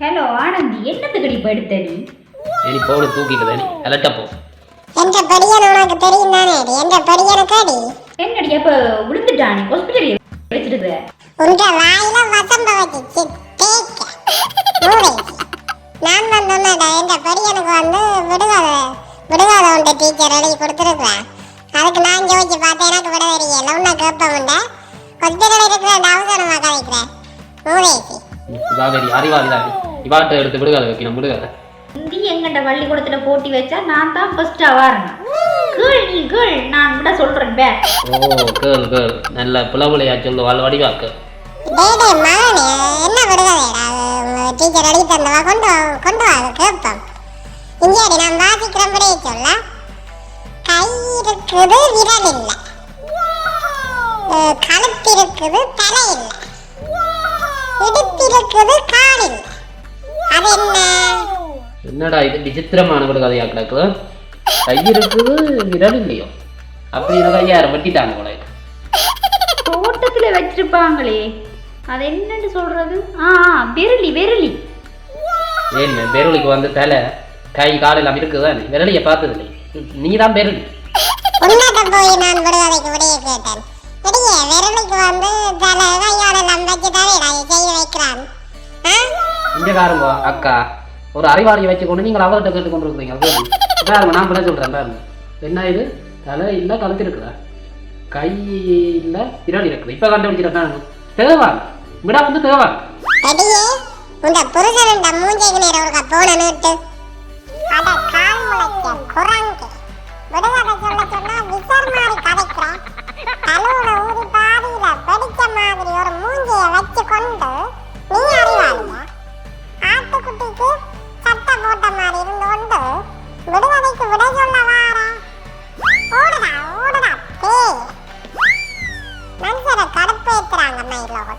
Hello Anandhi என்னத்துக்கு இப்ப எடுத்த நீ இனி போன தூக்கிட்டு நீ அலட்ட போ. என்ற படியன் உனக்கு தெரியும் தானே அடி என்ற படியனுக்கு அடி என்னடி அப்ப விழுந்துட்டானே ஹாஸ்பிட்டல் வச்சிருக்க உங்க வாயில வசம்ப வச்சு நான் சொன்னடா என்ற படியனுக்கு வந்து விடுகாத விடுகாத உண்ட டீச்சர் எழுதி கொடுத்துருக்குறேன் அதுக்கு நான் ஜோதிச்சு பார்த்தேன் எனக்கு விட தெரியல. உன்னை கேட்பமுண்ட ஹாஸ்பிட்டல் இருக்கிற அவசரமா கதைக்கிறேன். இவாவேரி அறிவாளி தான் இவாட்ட எடுத்து விடுகாத வைக்கணும் விடுகாத. நீ எங்கண்ட பள்ளிக்கூடத்துல போட்டி வச்சா நான் தான் ஃபர்ஸ்டா வரணும். கேள் நீ கேள் நான் விட சொல்றேன் பே. ஓ கேள் கேள். நல்ல புலவுலையா சொல்லு வாழ் வடிவாக்கு. டேய் டேய் மகனே என்ன விடுகதைடா டீச்சர் எழுதி தந்தவா? கொண்டு வா கொண்டு வா கேட்போம். இங்கேடி நான் வாசிக்கிறேன் விடைய சொல்ல. கை இருக்குது விரல் இல்லை. கழுத்து இருக்குது தலை இல்லை. இருக்குது கால் இல்லை. அது என்ன என்னடா இது விசித்திரமான விடுகதையா கிடக்குது? கை இருக்குது விரல் இல்லையோ அப்படின்னு கையாரம் வெட்டிட்டாங்க போல இருக்கு. தோட்டத்துல வச்சிருப்பாங்களே. அது என்னன்னு சொல்றது? ஆ ஆ, விரலி விரலி. ஏன் பெருளிக்கு வந்து தலை கை கால் எல்லாம் இருக்குதானே விரலியை பார்த்தது இல்லை நீ தான் பெருளி உன்னத போய் நான் விடுகதைக்கு விடைய கேட்டேன். விடிய விரலுக்கு வந்து தலை கையாளெல்லாம் வச்சு தரையிடா செய்து வைக்கிறான்? இங்க பாருங்க அக்கா. ஒரு அறிவாளியை வச்சு கொண்டு நீங்கள் அவர்கிட்ட கேட்டு கொண்டு இருக்கிறீங்க பாருங்க நான் பண்ண சொல்றேன் பாருங்க என்ன இது? தலை இல்ல கழுத்து இருக்குதா கை இல்ல விரல் இருக்குது இப்ப கண்டுபிடிச்சிருக்காங்க தேவான் விட வந்து தேவை அடியே புருஷன் மூஞ்சைக்கு நேரம் ஒருக்கா போன நோட்டு. அட கால் முளைக்க குரங்கு. விடுகதை சொல்ல சொன்னா மாதிரி தலோட ஊதி பாதியில வெடிச்ச மாதிரி ஒரு மூஞ்சிய வச்சு கொண்டு ஓடுடா ஓடுடா பேய் மனுஷரை கடுப்பேத்துறாங்க மயிலோட